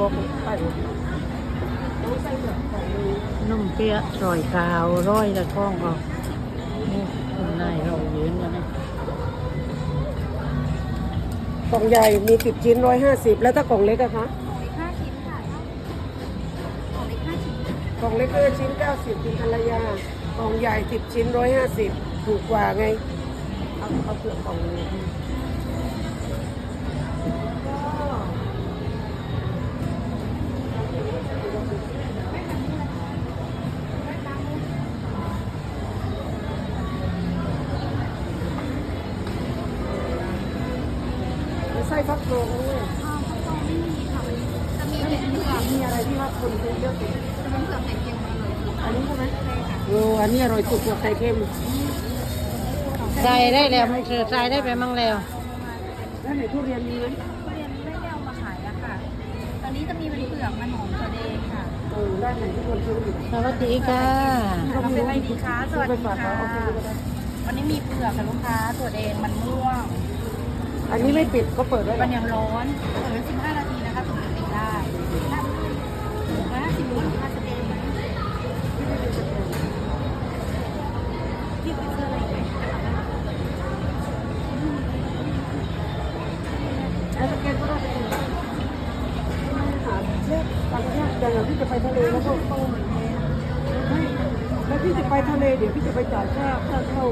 บอกไปเลยนุ่มเปี๊ยะซอยกาวร้อยละก้องก็นี่คนนายเรายืนกันนะกล่องใหญ่มีสิบชิ้นร้อยห้าสิบแล้วถ้ากล่องเล็กอะคะห้าชิ้นค่ะของเล็กห้าชิ้นกล่องเล็กก็ชิ้นเก้าสิบคุณภรรยากล่องใหญ่สิบชิ้นร้อยห้าสิบถูกกว่าไง เอาเอาเปลือกกล่องเไส้ฟักทองด้วยอ่าข้าวต้มไม่มีค่ะวันนี้จะมีเป็นเผือกมีอะไรที่ว่าคนซื้อเยอะสุดจะเป็นเผือกไข่เค็มมาเลยอันนี้ใช่ไหมเอออันนี้อร่อยสุดตัวไข่เค็มใส่ได้แล้วมันคือใส่ได้ไปมั่งแล้วแล้วไหนทุเรียนมีไหมทุเรียนไม่ได้เอามาขายอะค่ะ ตอนนี้จะมีเป็นเผือกมันหอมตัวเดงค่ะเออด้านไหนที่คนซื้อสวัสดีค่ะเราเป็นอะไรดีคะสวัสดีค่ะวันนี้มีเผือกค่ะลูกค้าตัวแดงมันม่วง อันนี้ไม่ปิดเขาเปิดไว้มันยังร้อนเปิดไว้15 นาทีนะคะถึงจะติดได้นะสิบนาทีสเตนที่ไปซื้ออะไรไหมแล้วสแกนก็ได้หาเลขต่างประเทศอย่างที่จะไปทะเลแล้วก็ไม่แล้วพี่จะไปทะเลเดี๋ยวพี่จะไปจ่ายค่าค่าเข้า